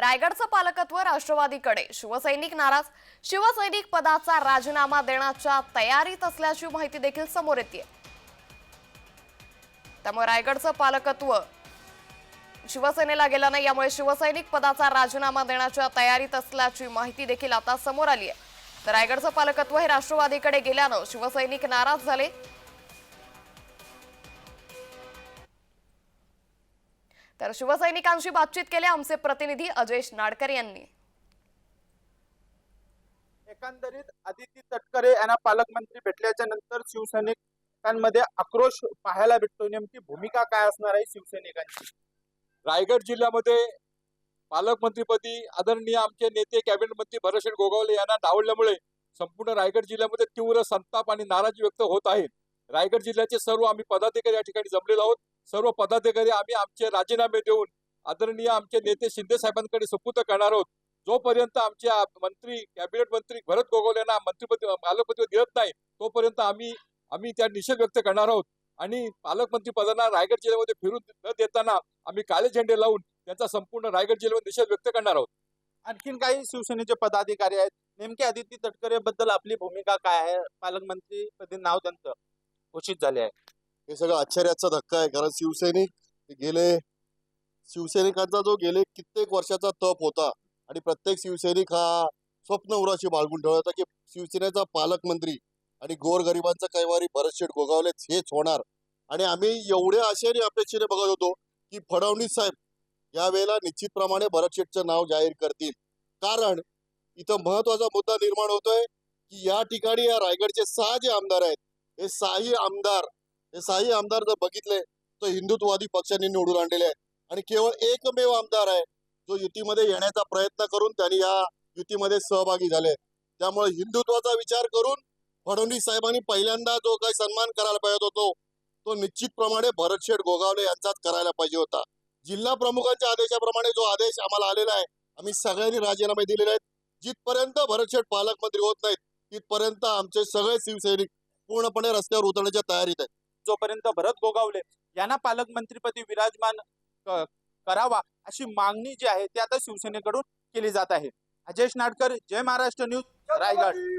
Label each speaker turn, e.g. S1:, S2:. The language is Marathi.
S1: रायगडचं पालकत्व राष्ट्रवादीकडे. शिवसैनिक नाराज. शिवसैनिक पदाचा राजीनामा देण्याच्या तयारीत असल्याची माहिती देखील समोर येते त्यामुळे रायगडचं पालकत्व शिवसेनेला गेलं नाही यामुळे शिवसैनिक पदाचा राजीनामा देण्याच्या तयारीत असल्याची माहिती देखील आता समोर आली आहे तर रायगडचं पालकत्व हे राष्ट्रवादीकडे गेल्यानं शिवसैनिक नाराज झाले. तर शिवसैनिकांशी बातचीत केली आमचे प्रतिनिधी अजयश नाडकर यांनी.
S2: एकंदरीत आदिती तटकरे यांना पालकमंत्री भेटल्याच्या नंतर शिवसैनिकांमध्ये आक्रोश पाहायला भेटतो. नेमकी भूमिका काय असणार आहे शिवसैनिकांची?
S3: रायगड जिल्ह्यामध्ये पालकमंत्रीपदी आदरणीय आमचे नेते कॅबिनेट मंत्री भरतशेठ गोगावले यांना डावलल्यामुळे संपूर्ण रायगड जिल्ह्यामध्ये तीव्र संताप आणि नाराजी व्यक्त होत आहे. रायगड जिल्ह्याचे सर्व आम्ही पदाधिकारी या ठिकाणी जमलेलो आहोत. सर्व पदाधिकारी आम्ही आमचे राजीनामे देऊन आदरणीय आमचे नेते शिंदे साहेबांकडे सुपूत करणार आहोत. जोपर्यंत आमचे मंत्री कॅबिनेट मंत्री भरत गोगोल यांना मंत्रिपदी पालकमंत्री देत नाही तोपर्यंत आम्ही आम्ही त्या निषेध व्यक्त करणार आहोत. आणि पालकमंत्री पदांना रायगड जिल्ह्यामध्ये फिरून न देताना आम्ही काळे झेंडे लावून त्यांचा संपूर्ण रायगड जिल्ह्यामध्ये निषेध व्यक्त करणार आहोत.
S2: आणखीन काही शिवसेनेचे पदाधिकारी आहेत. नेमके आदित्य तटकरे बद्दल आपली भूमिका काय आहे? पालकमंत्री पदी नाव त्यांचं. घोषित झाले आहे.
S4: हे सगळं आश्चर्याचा धक्का आहे कारण शिवसैनिक हे गेले. शिवसैनिकांचा जो गेले कित्येक वर्षाचा तप होता आणि प्रत्येक शिवसैनिक हा स्वप्न उराशी बाळगून ठेवला होता की शिवसेनेचा पालकमंत्री आणि गोरगरिबांचा कैवारी भरतशेठ गोगावलेच हेच होणार. आणि आम्ही एवढ्या आशेने अपेक्षेने बघत होतो की फडणवीस साहेब यावेळेला निश्चितप्रमाणे भरतशेठचं नाव जाहीर करतील. कारण इथं महत्त्वाचा मुद्दा निर्माण होतोय की या ठिकाणी या रायगडचे सहा जे आमदार आहेत हे सहाही आमदार हे सहाही आमदार जर बघितले तर हिंदुत्ववादी पक्षाने निवडून आणलेले आहे. आणि केवळ एकमेव आमदार आहे जो युतीमध्ये येण्याचा प्रयत्न करून त्यांनी या युतीमध्ये सहभागी झाले. त्यामुळे हिंदुत्वाचा विचार करून फडणवीस साहेबांनी पहिल्यांदा जो काही सन्मान करायला पाहिजे होतो तो निश्चितप्रमाणे भरतशेठ गोगावले यांचाच करायला पाहिजे होता. जिल्हा प्रमुखांच्या आदेशाप्रमाणे जो आदेश आम्हाला आलेला आहे आम्ही सगळ्यांनी राजीनामे दिलेले आहेत. जिथपर्यंत भरतशेठ पालकमंत्री होत नाहीत तिथपर्यंत आमचे सगळे शिवसैनिक पूर्णपणे रस्त्यावर उतरण्याच्या तयारीत आहेत.
S2: जोपर्यंत भरत गोगावले यांना पालकमंत्रीपदी विराजमान करावा अशी मागणी जी आहे ती आता शिवसेनेकडून केली जात आहे. अजेश नाडकर जय महाराष्ट्र न्यूज रायगड.